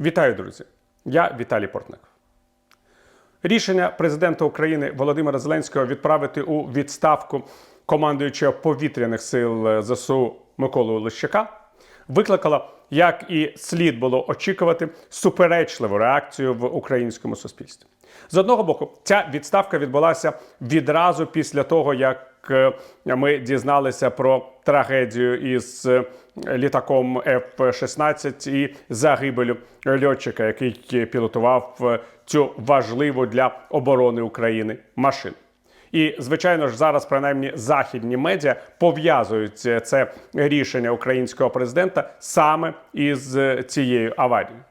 Вітаю, друзі! Я Віталій Портник. Рішення президента України Володимира Зеленського відправити у відставку командуючого повітряних сил ЗСУ Миколу Лищака викликало, як і слід було очікувати, суперечливу реакцію в українському суспільстві. З одного боку, ця відставка відбулася відразу після того, як е, ми дізналися про трагедію із е, літаком F-16 і загибелю льотчика, який пілотував е, цю важливу для оборони України машину. І звичайно ж зараз принаймні західні медіа пов'язують це рішення українського президента саме із цією аварією.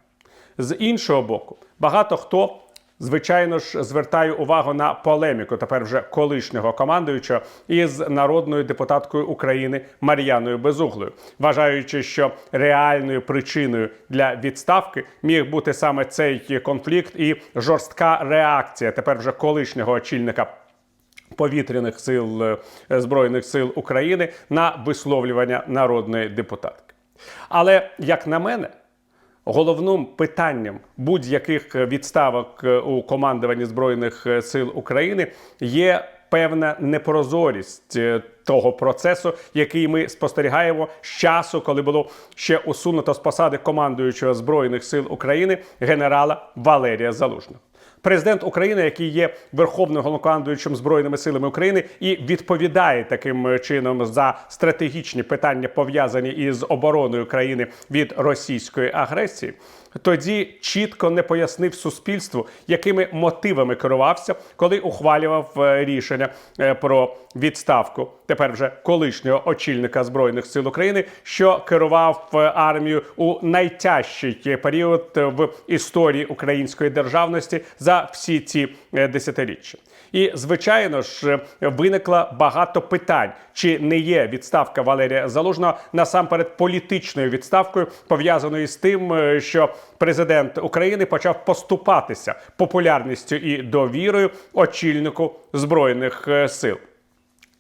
З іншого боку, багато хто. Звичайно ж, звертає увагу на полеміку тепер вже колишнього командуючого із народною депутаткою України Мар'яною Безуглою, вважаючи, що реальною причиною для відставки міг бути саме цей конфлікт і жорстка реакція тепер вже колишнього очільника повітряних сил е, Збройних сил України на висловлювання народної депутатки. Але як на мене, головним питанням будь-яких відставок е, у командуванні Збройних е, сил України є певна непрозорість е, того процесу, який ми спостерігаємо з часу, коли було ще усунуто з посади командуючого Збройних сил України генерала Валерія Залужного. Президент України, який є верховним головнокомандуючим збройними силами України, і відповідає таким чином за стратегічні питання, пов'язані із обороною країни від російської агресії. Тоді чітко не пояснив суспільству, якими мотивами керувався, коли ухвалював е, рішення е, про відставку тепер вже колишнього очільника збройних сил України, що керував е, армією у найтяжчий період в історії української державності за всі ці десятиріччя. І звичайно ж виникло багато питань, чи не є відставка Валерія Залужного насамперед політичною відставкою, пов'язаною з тим, що президент України почав поступатися популярністю і довірою очільнику збройних е, сил.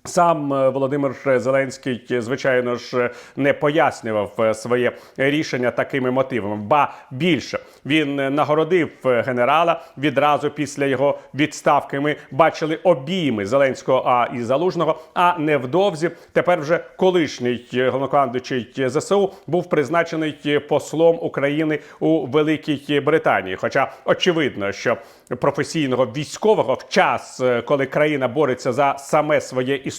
Сам е, Володимир Зеленський, е, звичайно ж, не пояснював е, своє рішення такими мотивами. Ба більше він е, нагородив е, генерала відразу після його відставки. Ми бачили обійми Зеленського а і Залужного. А невдовзі тепер вже колишній е, головнокомандуючий ЗСУ був призначений е, послом України у Великій Британії. Хоча очевидно, що професійного військового в час, е, коли країна бореться за саме своє існування,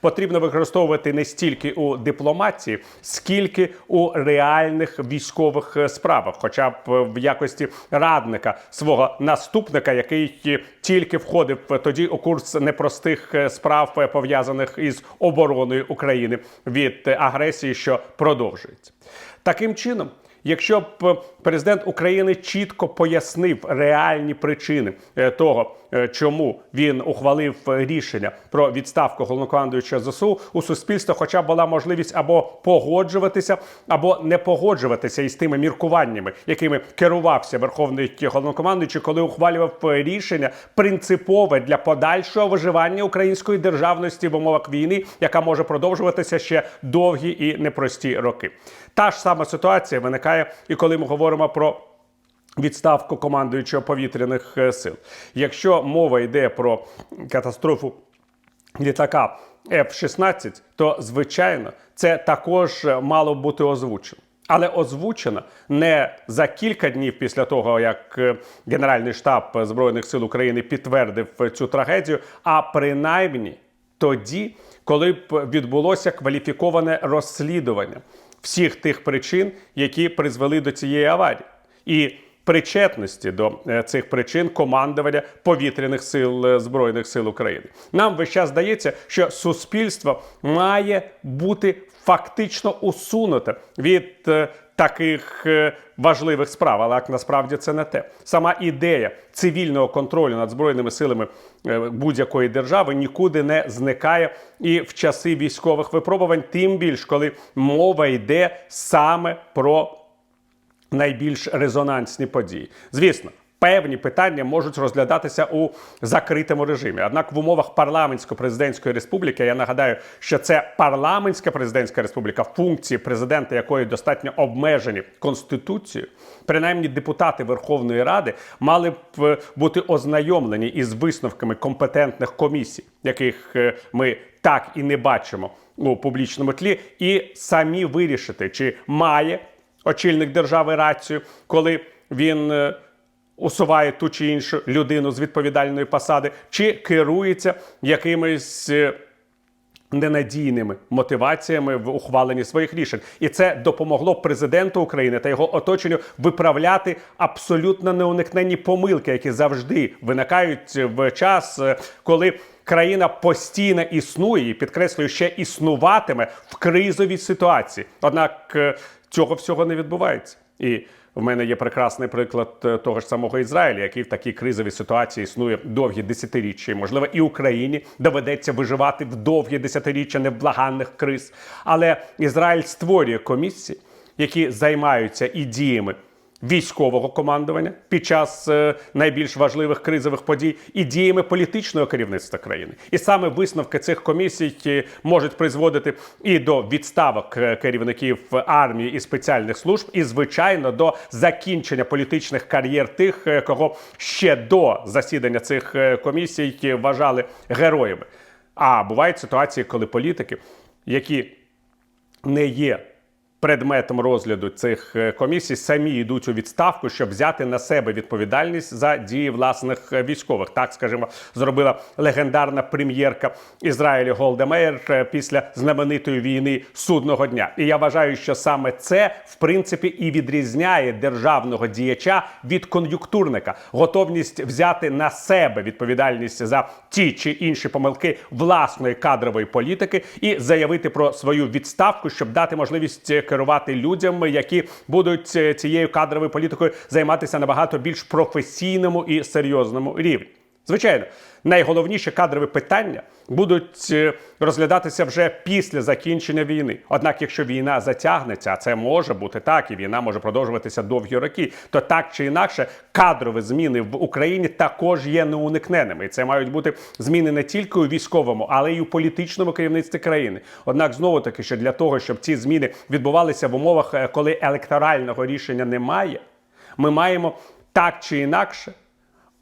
потрібно використовувати не стільки у дипломатії, скільки у реальних військових е, справах, хоча б е, в якості радника свого наступника, який е, тільки входив тоді у курс непростих справ, пов'язаних із обороною України від агресії, що продовжується. Таким чином. Якщо б президент України чітко пояснив реальні причини того, чому він ухвалив е, рішення про відставку головнокомандуючого ЗСУ, у суспільства, хоча була можливість або погоджуватися, або не погоджуватися із тими міркуваннями, якими керувався верховний головнокомандуючий, коли ухвалював е, рішення принципове для подальшого виживання української державності в умовах війни, яка може продовжуватися ще довгі і непрості роки. Та ж сама ситуація виникає і коли ми говоримо про. Відставку командуючого повітряних е, сил. Якщо мова йде про катастрофу літака F-16, то звичайно це також е, мало бути озвучено. Але озвучено не за кілька днів після того, як е, Генеральний штаб Збройних сил України підтвердив цю трагедію, а принаймні тоді, коли б відбулося кваліфіковане розслідування всіх тих причин, які призвели до цієї аварії, і причетності до е, цих причин командування повітряних сил е, збройних сил України. Нам весь час здається, що суспільство має бути фактично усунуте від е, таких важливих справ, але насправді це не те. Сама ідея цивільного контролю над збройними силами будь-якої держави нікуди не зникає і в часи військових випробувань, тим більш коли мова йде саме про найбільш резонансні події. Звісно, Певні питання можуть розглядатися у закритому режимі. Однак в умовах парламентсько-президентської республіки я нагадаю, що це парламентська президентська республіка, функції президента якої достатньо обмежені конституцією. Принаймні, депутати Верховної Ради мали б е, бути ознайомлені із висновками компетентних комісій, яких е, ми так і не бачимо у публічному тлі, і самі вирішити, чи має очільник держави рацію, коли він. е, усуває ту чи іншу людину з відповідальної посади, чи керується якимись е, ненадійними мотиваціями в ухваленні своїх рішень, і це допомогло президенту України та його оточенню виправляти абсолютно неуникненні помилки, які завжди виникають в час, е, коли країна постійно існує і підкреслюю, ще існуватиме в кризовій ситуації. Однак цього всього не відбувається і. В мене є прекрасний приклад е, того ж самого Ізраїля, який в такій кризовій ситуації існує довгі десятиріччя. І, можливо, і Україні доведеться виживати в довгі десятиріччя невблаганних криз. Але Ізраїль створює комісії, які займаються і діями військового командування під час е, найбільш важливих кризових подій і діями політичного керівництва країни. І саме висновки цих комісій можуть призводити і до відставок е, керівників армії і спеціальних служб, і звичайно до закінчення політичних кар'єр тих, е, кого ще до засідання цих комісій вважали героями. А бувають ситуації, коли політики, які не є предметом розгляду цих е, комісій, самі йдуть у відставку, щоб взяти на себе відповідальність за дії власних е, військових. Так, скажімо, зробила легендарна прем'єрка Ізраїлю Голда Меєр е, після знаменитої війни судного дня. І я вважаю, що саме це в принципі і відрізняє державного діяча від кон'юнктурника, готовність взяти на себе відповідальність за ті чи інші помилки власної кадрової політики і заявити про свою відставку, щоб дати можливість керувати людям, які будуть е, цією кадровою політикою займатися набагато більш професійному і серйозному рівні. Звичайно, найголовніші кадрові питання будуть е, розглядатися вже після закінчення війни. Однак, якщо війна затягнеться, а це може бути так, і війна може продовжуватися довгі роки, то так чи інакше кадрові зміни в Україні також є неуникненими. І це мають бути зміни не тільки у військовому, але й у політичному керівництві країни. Однак, знову таки, що для того, щоб ці зміни відбувалися в умовах, е, коли електорального рішення немає, ми маємо так чи інакше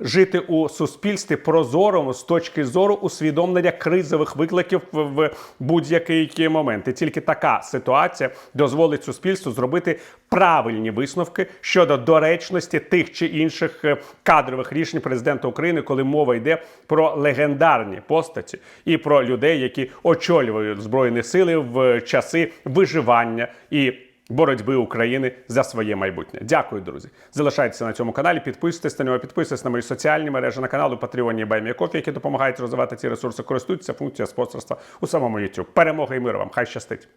жити у суспільстві прозорому з точки зору усвідомлення кризових викликів в- будь-який момент. І тільки така ситуація дозволить суспільству зробити правильні висновки щодо доречності тих чи інших е, кадрових рішень президента України, коли мова йде про легендарні постаті і про людей, які очолюють збройні сили в часи виживання і боротьби України за своє майбутнє. Дякую, друзі. Залишайтеся на цьому каналі, підписуйтесь на нього, підписуйтесь на мої соціальні мережі на каналу Patreon Баймія Кофі, які допомагають розвивати ці ресурси. Користуйтеся функцією спонсорства у самому YouTube. Перемоги і миру вам! Хай щастить!